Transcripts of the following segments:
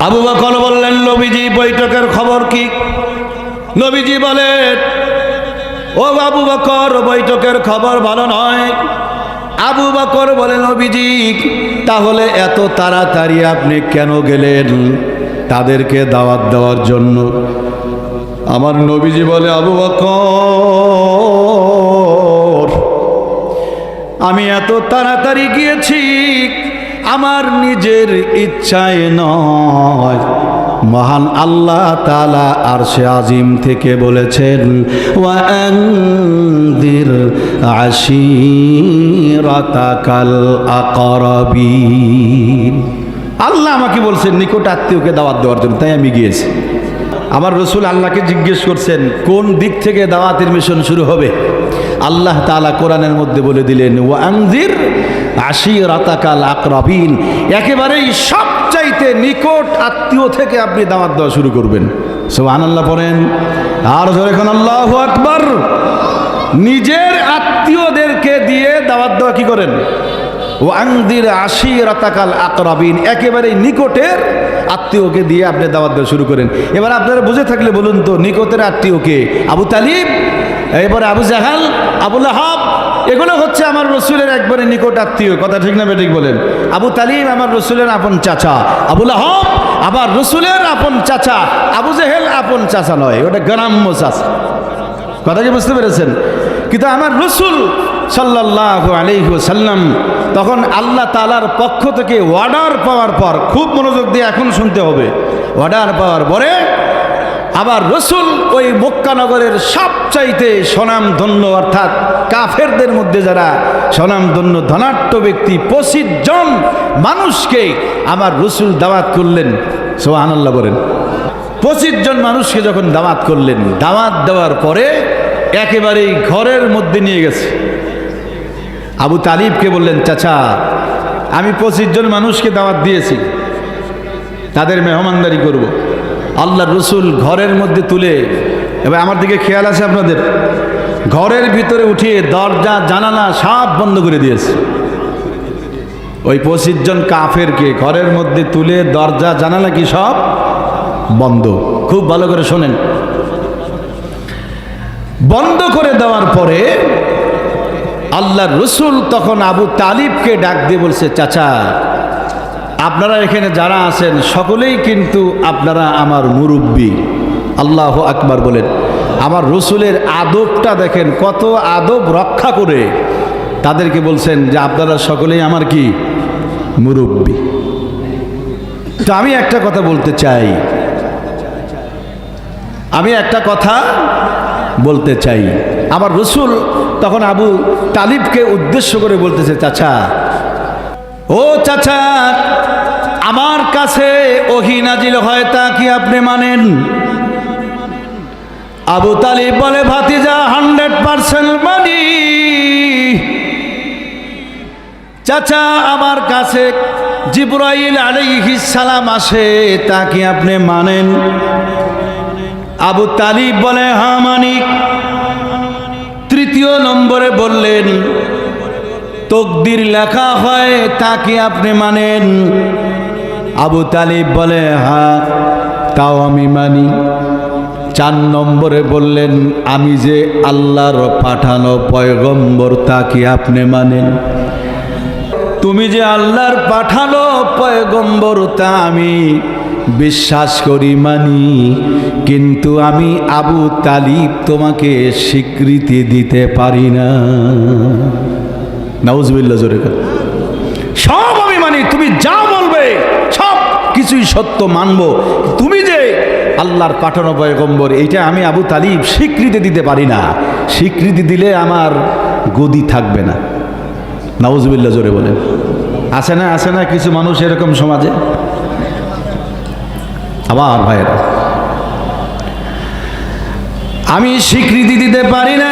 আবু বকর বললেন, নবীজি, বৈঠকের খবর কি? নবীজি বলেন, ও আবু বকর, বৈঠকের খবর ভালো নয়। আবু বকর বলে, নবীজি, তাহলে এত তাড়াতাড়ি আপনি কেন গেলেন? তাদেরকে দাওয়াত দেওয়ার জন্য। আমার নবীজি বলে, আবু বকর, আমি এত তাড়াতাড়ি গিয়েছি আমার নিজের ইচ্ছায় নয়। মহান আল্লাহ তালা আর সে আজিম থেকে বলেছেন ওয়ান্দির আশিরাতাকাল আকরাবিন। আল্লাহ আমাকে বলছেন, নিকট আত্মীয়কে দাওয়াত দেওয়ার জন্য, তাই আমি গিয়েছি। আমার রসুল আল্লাহকে জিজ্ঞেস করছেন, কোন দিক থেকে দাওয়াতের মিশন শুরু হবে? আল্লাহ তালা কোরআনের মধ্যে বলে দিলেন ও আংজির আশি রাতাকাল আকরাবিন। একেবারেই সবচাইতে নিকট আত্মীয় থেকে আপনি দাওয়াত দেওয়া শুরু করবেন। সব আনাল্লাহ পড়েন। আর ধরে এখন আল্লাহ আকবর। নিজের আত্মীয়দেরকে দিয়ে দাওয়াত দেওয়া কি করেন? ও আংদির আশি রাতাকাল আকরাবিন। একেবারেই নিকটের আত্মীয়কে দিয়ে আপনি দাওয়াত দেওয়া শুরু করেন। এবার আপনারা বুঝে থাকলে বলুন তো, নিকটের আত্মীয়কে আবু তালিব এবারে আবু জাহাল আবুল আহাব এগুলো হচ্ছে আমার রসুলের একবারে নিকট আত্মীয়। কথা ঠিক না বেঠিক বলেন? আবু তালিম আমার রসুলের আপন চাচা। আবুল আহাব আবার রসুলের আপন চাচা। আবু জেহেল আপন চাচা নয়, ওটা গ্রাম্য চাচা। কথা কি বুঝতে পেরেছেন? কিন্তু আমার রসুল সাল্লাহ সাল্লাম তখন আল্লাহ তালার পক্ষ থেকে অর্ডার পাওয়ার পর খুব মনোযোগ দিয়ে এখন শুনতে হবে। অর্ডার পাওয়ার পরে আবার রসুল ওই মক্কানগরের সবচাইতে ধন্য অর্থাৎ কাফেরদের মধ্যে যারা ধন্য ধনাট্য ব্যক্তি পঁচিশ জন মানুষকে আমার রসুল দাওয়াত করলেন। সোহান আল্লাহ বলেন। পঁচিশ জন মানুষকে যখন দাওয়াত করলেন, দাওয়াত দেওয়ার পরে একেবারেই ঘরের মধ্যে নিয়ে গেছে। আবু তালিবকে বললেন, চাচা, আমি পঁচিশ জন মানুষকে দাওয়াত দিয়েছি। তাদের মেহমানদারি করব। আল্লাহ রসুল ঘরের মধ্যে তুলে, এবার আমার দিকে খেয়াল আছে আপনাদের, ঘরের ভিতরে উঠিয়ে দরজা, জানালা সব বন্ধ করে দিয়েছে। ওই পঁচিশ জন কাফেরকে ঘরের মধ্যে তুলে দরজা, জানালা কি সব বন্ধ। খুব ভালো করে শোনেন। বন্ধ করে দেওয়ার পরে আল্লাহ রসুল তখন আবু তালিবকে ডাক দিয়ে বলছে, চাচা আপনারা এখানে যারা আছেন, সকলেই কিন্তু আপনারা আমার মুরব্বী। আল্লাহ আকবার বলেন, আমার রসুলের আদবটা দেখেন, কত আদব রক্ষা করে তাদেরকে বলছেন যে, আপনারা সকলেই আমার কি? মুরব্বী। তো আমি একটা কথা বলতে চাই। আমি একটা কথা বলতে চাই। আমার রসুল তখন আবু তালিবকে উদ্দেশ্য করে বলতেছে, চাচা ও চাচা, আমার কাছে ওহি নাজিল হয় তা কি আপনি মানেন? আবু তালিব বলে, ভাতিজা, হান্ড্রেড পার্সেন্ট মানি। চাচা, আমার কাছে জিব্রাইল সালাম আসে, তা কি আপনি মানেন? আবু তালিব বলে হ্যাঁ মানিক তৃতীয় নম্বরে বললেন তকদির লেখা হয় তা কি আপনি মানেন। আবু তালিব বলে হ্যাঁ তাও আমি মানি। চার নম্বরে বললেন, আমি যে আল্লাহর পাঠানো পয়গম্বর তা কি আপনি মানেন। তুমি যে আল্লাহর পাঠানো পয়গম্বর, তা আমি বিশ্বাস করি, মানি। কিন্তু আমি আবু তালিব তোমাকে স্বীকৃতি দিতে পারি না। নাউজবিল্লা জোরে। সব আমি মানি, তুমি যা বলবে, সব কিছুই সত্য মানবো। তুমি যে আল্লাহর পাঠানো পয়গম্বর, এইটা আমি আবু তালিব স্বীকৃতি দিতে পারি না। স্বীকৃতি দিলে আমার গদি থাকবে না। নাউজবিল্লা জোরে বলেন। আছে না আছে না কিছু মানুষ এরকম সমাজে? আবার ভাইয়েরা, আমি স্বীকৃতি দিতে পারি না।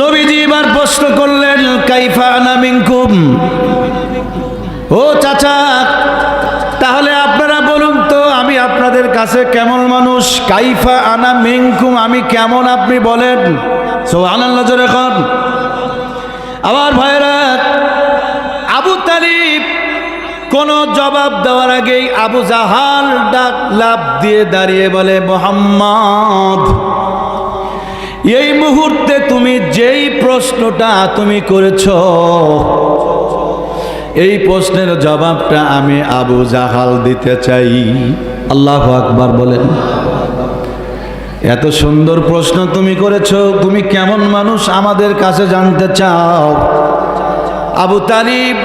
নবীজি এবার প্রশ্ন করলেন, কাইফা নামিংকুম ও চাচা, তাহলে আপনারা বলুন তো, আমি আপনাদের কাছে কেমন মানুষ? কাইফা আনা মিংকুম আমি কেমন আপনি বলেন? সো আনন্দ জোরে কন। আবার ভাইরা আবু তালিব কোন জবাব দেওয়ার আগেই আবু জাহাল ডাক লাভ দিয়ে দাঁড়িয়ে বলে, মোহাম্মদ। এই মুহূর্তে তুমি যেই প্রশ্নটা তুমি করেছ, এই প্রশ্নের জবাবটা আমি আবু জাহাল দিতে চাই। আল্লাহ আকবার বলেন। এত সুন্দর প্রশ্ন তুমি করেছ, তুমি কেমন মানুষ আমাদের কাছে জানতে চাও? আবু তালিব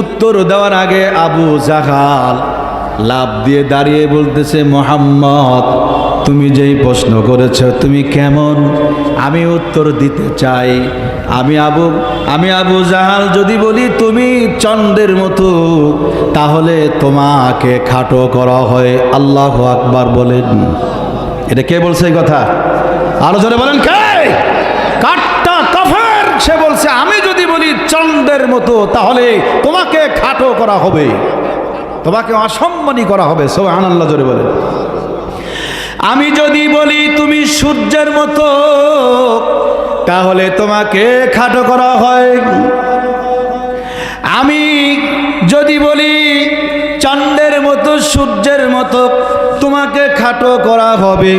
উত্তর দেওয়ার আগে আবু জাহাল লাভ দিয়ে দাঁড়িয়ে বলতেছে, মোহাম্মদ তুমি যেই প্রশ্ন করেছ, তুমি কেমন? আমি উত্তর দিতে চাই। আমি আবু আমি আবু জাহাল যদি বলি, তুমি চন্দ্রের মতো তাহলে তোমাকে খাটো করা হয়। আল্লাহ আকবার বলেন। এটা কে বলছে এই কথা? আরও জোরে বলেন, কে? সে বলছে, আমি যদি বলি চন্দ্রের মতো, তাহলে তোমাকে খাটো করা হবে। তোমাকে অসম্মানী করা হবে। সব আনাল্লাহ জোরে বলেন। আমি যদি বলি তুমি সূর্যের মতো, তাহলে তোমাকে খাটো করা হয়। আমি যদি বলি চন্দ্রের মতো, সূর্যের মতো, তোমাকে খাটো করা হবে।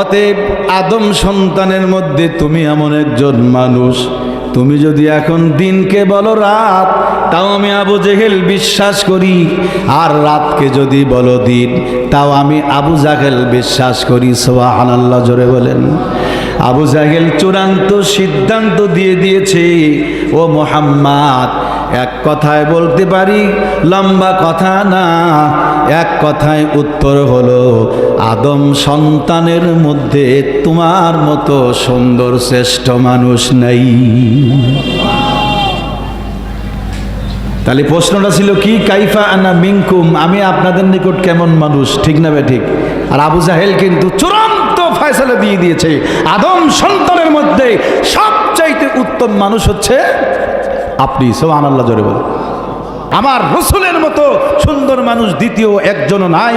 অতএব আদম সন্তানের মধ্যে তুমি এমন একজন মানুষ। তুমি যদি এখন দিনকে বলো রাত, তাও আমি আবু জেহেল বিশ্বাস করি। আর রাতকে যদি বলো দিন, তাও আমি আবু জাহেল বিশ্বাস করি। সোহান আল্লাহ জোরে বলেন। আবু জাহেল চূড়ান্ত সিদ্ধান্ত দিয়ে দিয়েছে, ও মোহাম্মদ এক কথায় বলতে পারি, লম্বা কথা না। এক কথায় উত্তর হলো, আদম সন্তানের মধ্যে তোমার মতো সুন্দর শ্রেষ্ঠ মানুষ নেই। তাহলে প্রশ্নটা ছিল কি? কাইফা আনা মিঙ্কুম আমি আপনাদের নিকট কেমন মানুষ? ঠিক না ঠিক? আর আবু জাহেল কিন্তু চূড়ান্ত ফয়সালা দিয়ে দিয়েছে, আদম সন্তানের মধ্যে সবচাইতে উত্তম মানুষ হচ্ছে আপনি সোহান আল্লাহ জোরে বলেন। আমার রসুলের মতো সুন্দর মানুষ দ্বিতীয় একজনও নাই।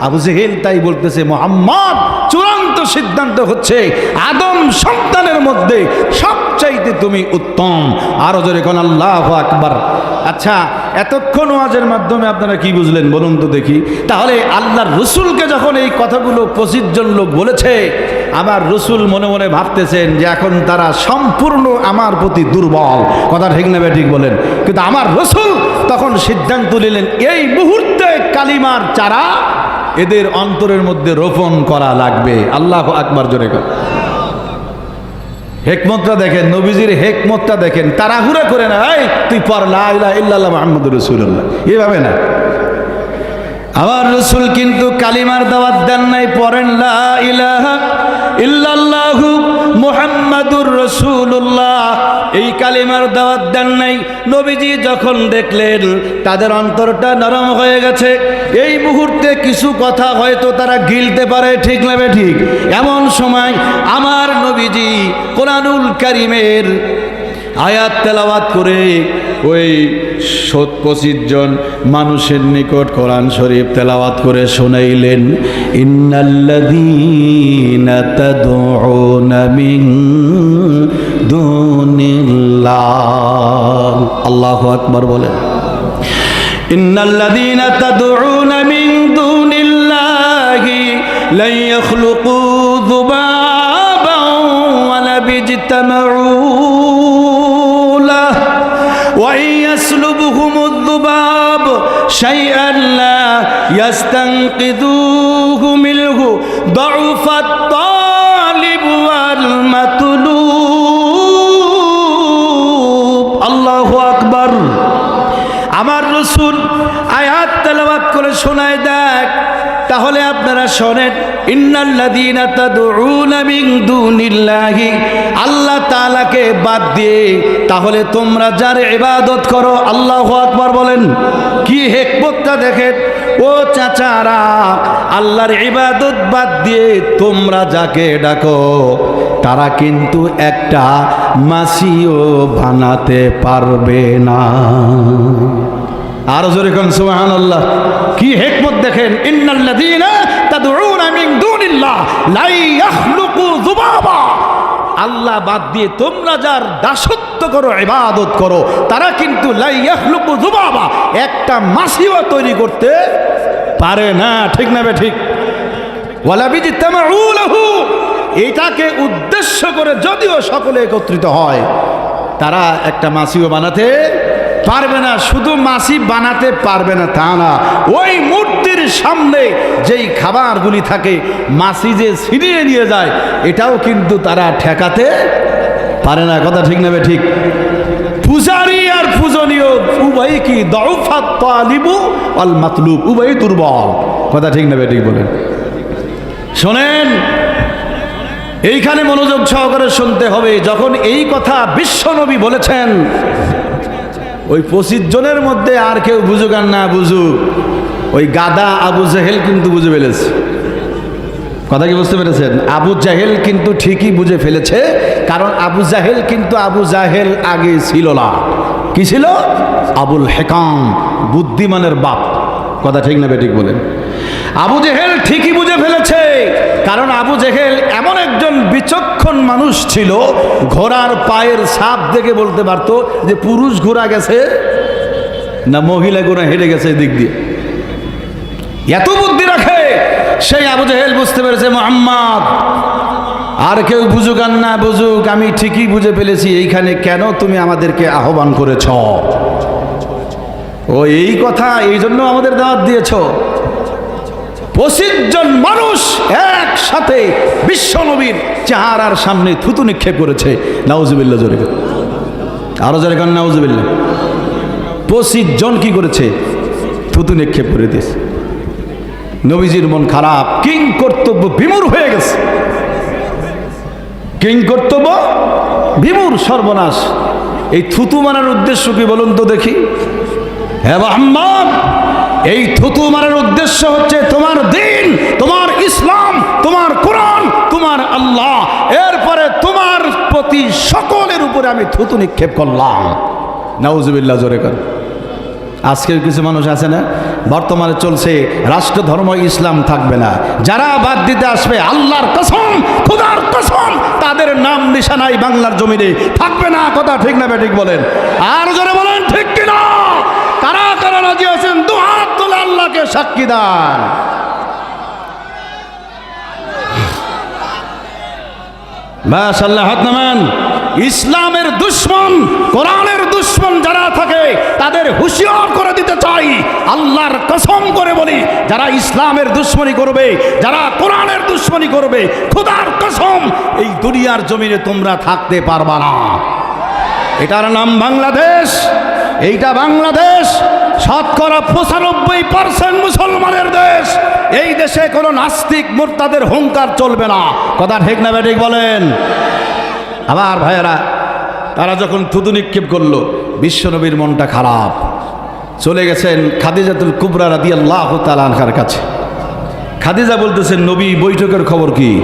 আবু জেহেল তাই বলতেছে, মোহাম্মদ, চূড়ান্ত সিদ্ধান্ত হচ্ছে আদম সন্তানের মধ্যে সবচাইতে তুমি উত্তম। আরও জোরে কোন, আল্লাহ আকবার। আচ্ছা এতক্ষণ ওয়াজের মাধ্যমে আপনারা কি বুঝলেন বলুন তো দেখি। তাহলে আল্লাহর রসুলকে যখন এই কথাগুলো পঁচিশ জন লোক বলেছে আমার রসুল মনে মনে ভাবতেছেন যে এখন তারা সম্পূর্ণ আমার প্রতি দুর্বল। কথা ঠিক নেবে ঠিক বলেন। কিন্তু আমার রসুল তখন সিদ্ধান্ত নিলেন, এই মুহূর্তে কালিমার চারা এদের অন্তরের মধ্যে রোপণ করা লাগবে। আল্লাহ আকবার জোরে হেকমতটা দেখেন, নবীজির হেকমতটা দেখেন, তাড়াহুড়া করে না তুই পর ইল্লাল্লাহ মাহমুদ রসুল্লাহ এভাবে না। আমার রসুল কিন্তু কালিমার দাওয়াত দেন নাই, পড়েন, লা ইল্লাল্লাহু এই কালিমার দাওয়াত দেন নাই। নবীজি যখন দেখলেন তাদের অন্তরটা নরম হয়ে গেছে, এই মুহূর্তে কিছু কথা হয়তো তারা গিলতে পারে, ঠিক নেবে ঠিক? এমন সময় আমার নবীজি কোরআনুল কারিমের আয়াত তেলাওয়াত করে ওই সত পঁচিশ জন মানুষের নিকট কোরআন শরীফ তেলাওয়াত করে শোনাইলেন আল্লাহু আকবার বলেন। ইন্নাল্লাযীনা তাদউনা মিন দুনিল্লাহি লা وإن يسلبهم الذباب شيئا لا يستنقذوه منه ضعف শোনেন আল্লাহ তাআলাকে বাদ দিয়ে, তাহলে তোমরা যার ইবাদত করো, আল্লাহু আকবার বলেন। কি হেকমতটা দেখেন? ও চাচারা, আল্লাহর ইবাদত বাদ দিয়ে তোমরা যাকে ডাকো, তারা কিন্তু একটা মাসিও বানাতে পারবে না। আরও জোরে কোন সুবহান আল্লাহ কি হেকমত দেখেন? মিন আল্লাহ বাদ দিয়ে তোমরা যার দাসত্ব করো, ইবাদত করো, তারা কিন্তু একটা মাসিও তৈরি করতে পারে না, ঠিক না ঠিক? এটাকে উদ্দেশ্য করে যদিও সকলে একত্রিত হয়, তারা একটা মাসিও বানাতে পারবে না, শুধু মাসি বানাতে পারবে না, তা না। ওই মূর্তির সামনে যেই খাবারগুলি থাকে মাসি যে ছিনিয়ে নিয়ে যায়, এটাও কিন্তু তারা ঠেকাতে পারে না। কথা ঠিক নেবে ঠিক? পূজারি আর পূজনীয়, উভয় কি দফাত আল মাতলুব, উভয় দুর্বল। কথা ঠিক নেবে ঠিক বলেন? শোনেন, এইখানে মনোযোগ সহকারে শুনতে হবে, যখন এই কথা বিশ্বনবী বলেছেন ওই পঁচিশ জনের মধ্যে আর কেউ বুঝুক আর না বুঝুক, ওই গাদা আবু জাহেল কিন্তু বুঝে ফেলেছে। কথা কি বুঝতে পেরেছেন? আবু জাহেল কিন্তু ঠিকই বুঝে ফেলেছে, কারণ আবু জাহেল কিন্তু আবু জাহেল আগে ছিল না। কি ছিল? আবুল হেকাম, বুদ্ধিমানের বাপ। কথা ঠিক না বেঠিক বলেন। আবু জেহেল ফেলেছে কারণ আবু জেহেল এমন একজন বিচক্ষণ মানুষ ছিল, ঘোড়ার পায়ের সাপ দেখে বলতে পারতো যে পুরুষ ঘোড়া গেছে না মহিলা ঘোড়া হেঁটে গেছে এদিক দিয়ে। এত বুদ্ধি রাখে, সেই আবু জেহেল বুঝতে পেরেছে, মোহাম্মদ, আর কেউ বুঝুক আর না বুঝুক, আমি ঠিকই বুঝে ফেলেছি, এইখানে কেন তুমি আমাদেরকে আহ্বান করেছ? ও, এই কথা, এই জন্য আমাদের দাওয়াত দিয়েছ। পঁচিশ জন মানুষ একসাথে বিশ্বনবীর চেহারার সামনে থুতু নিক্ষেপ করেছে। নাউজুবিল্লা জোরে আরও জোরে কান নাউজুবিল্লা পঁচিশ জন কি করেছে? থুতু নিক্ষেপ করে দিয়েছে। নবীজির মন খারাপ, কিং কর্তব্য বিমূর হয়ে গেছে। কিং কর্তব্য বিমূর, সর্বনাশ। এই থুতু মানার উদ্দেশ্য কি বলুন তো দেখি। হ্যাঁ মোহাম্মদ এই থুতু মারার উদ্দেশ্য হচ্ছে তোমার দিন, তোমার ইসলাম, তোমার কোরআন, তোমার আল্লাহ। এরপরে তোমার প্রতি সকলের উপরে আমি থুতু নিক্ষেপ করলাম। নাউজুবিল্লাহ, জোরে কর। আজকের কিছু মানুষ আছে না? বর্তমানে চলছে রাষ্ট্র, ধর্ম, ইসলাম থাকবে না। যারা বাদ দিতে আসবে, আল্লাহর কসম, খুদার কসম, তাদের নাম নিশানাই বাংলার জমিনে থাকবে না। কথা ঠিক না ঠিক বলেন। আর জোরে বলেন, ঠিক কিনা? কারা কারা রাজি আছেন? দু হাত তুলে আল্লাহকে সাক্ষী দান। ব্যাস আল্লাহ হাত ইসলামের দুশ্মন, কোরআনের দুশ্মন যারা থাকে, তাদের হুঁশিয়ার করে দিতে চাই। আল্লাহর কসম করে বলি, যারা ইসলামের দুশ্মনী করবে, যারা কোরআনের দুশ্মনী করবে, খুদার কসম, এই দুনিয়ার জমিনে তোমরা থাকতে পারবা না। এটার নাম বাংলাদেশ, এইটা বাংলাদেশ। শতকরা পঁচানব্বই পার্সেন্ট মুসলমানের দেশ। এই দেশে কোনো নাস্তিক মোর্তাদের হুঙ্কার চলবে না। কথা ঠিক না ঠিক বলেন। আবার ভাইয়েরা, তারা যখন থুতু নিক্ষেপ করল বিশ্বনবীর মনটা খারাপ। চলে গেছেন খাদিজাতুল কুবরা রাদি আল্লাহ তালানকার কাছে। খাদিজা বলতেছেন, নবী, বৈঠকের খবর কি?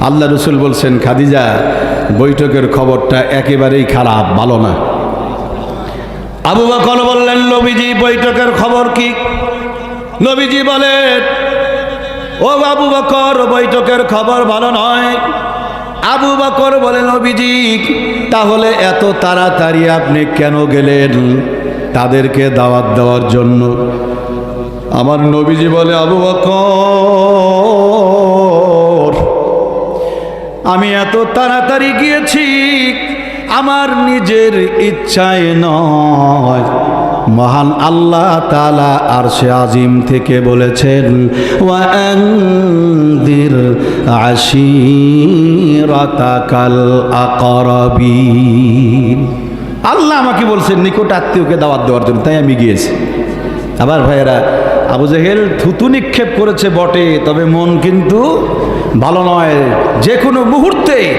আল্লাহ রসুল বলছেন, খাদিজা, বৈঠকের খবরটা একেবারেই খারাপ, ভালো না। আবু বকর বললেন, নবীজি, বৈঠকের খবর কি? নবীজি বলেন, ও আবু বকর, বৈঠকের খবর ভালো নয়। আবু বকর বলে, নবীজি, তাহলে এত তাড়াতাড়ি আপনি কেন গেলেন? তাদেরকে দাওয়াত দেওয়ার জন্য। আমার নবীজি বলে, আবু বকর, আমি এত তাড়াতাড়ি গিয়েছি আমার নিজের ইচ্ছায় নয়। মহান আল্লাহ তালা আর সে আজিম থেকে বলেছেন ওয়ান্দির আশিরাতাকাল আকরাবিন। আল্লাহ আমাকে বলছেন, নিকট আত্মীয়কে দাওয়াত দেওয়ার জন্য। তাই আমি গিয়েছি। আবার ভাইয়েরা, আবু জাহেল থুতু নিক্ষেপ করেছে বটে, তবে মন কিন্তু ভালো নয়। যে কোনো মুহূর্তে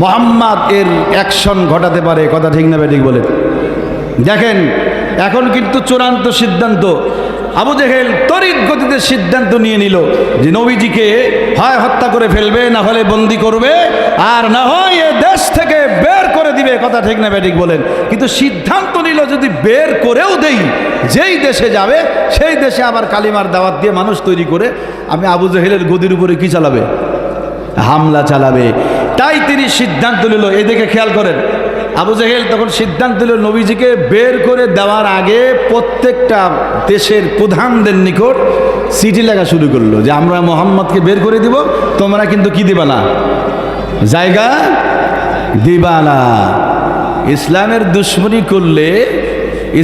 মোহাম্মদ এর অ্যাকশন ঘটাতে পারে কথা ঠিক না ঠিক বলে। দেখেন, এখন কিন্তু চূড়ান্ত সিদ্ধান্ত, আবু জেহেল তরিত গতিতে সিদ্ধান্ত নিয়ে নিল যে নবীজিকে হয় হত্যা করে ফেলবে, না হলে বন্দি করবে, আর না হয় এ দেশ থেকে বের করে দিবে কথা ঠিক না ঠিক বলেন। কিন্তু সিদ্ধান্ত নিল যদি বের করেও দেই, যেই দেশে যাবে, সেই দেশে আবার কালিমার দাওয়াত দিয়ে মানুষ তৈরি করে, আমি আবু জেহেলের গদির উপরে কি চালাবে? হামলা চালাবে। তাই তিনি সিদ্ধান্ত নিল, এদিকে খেয়াল করেন, আবু জাহেল তখন সিদ্ধান্ত নিল, নবীজিকে বের করে দেওয়ার আগে প্রত্যেকটা দেশের প্রধানদের নিকট চিঠি লেখা শুরু করল, যে আমরা মোহাম্মদকে বের করে দিব, তোমরা কিন্তু কি দিবা না? জায়গা দিবা না। ইসলামের দুশ্মনী করলে,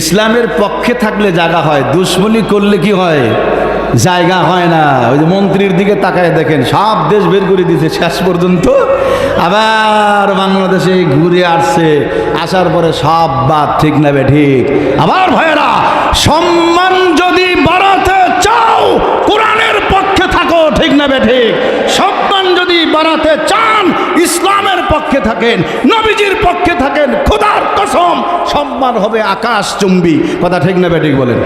ইসলামের পক্ষে থাকলে জায়গা হয়, দুশ্মনী করলে কি হয়? জায়গা হয় না। ওই যে মন্ত্রীর দিকে তাকায় দেখেন, সব দেশ বের করে দিয়েছে শেষ পর্যন্ত। আবার বাংলাদেশে ঘুরে আসছে। আসার পরে সব বাদ, ঠিক না বে, ঠিক। আবার ভয়েরা সম্মান যদি বাড়াতে চাও, কোরআনের পক্ষে থাকো, ঠিক না বে, ঠিক। সম্মান যদি বাড়াতে চান, ইসলামের পক্ষে থাকেন, নবীজির পক্ষে থাকেন, খোদার কসম, সম্মান হবে আকাশ চুম্বি। কথা ঠিক না বে, ঠিক বলেন।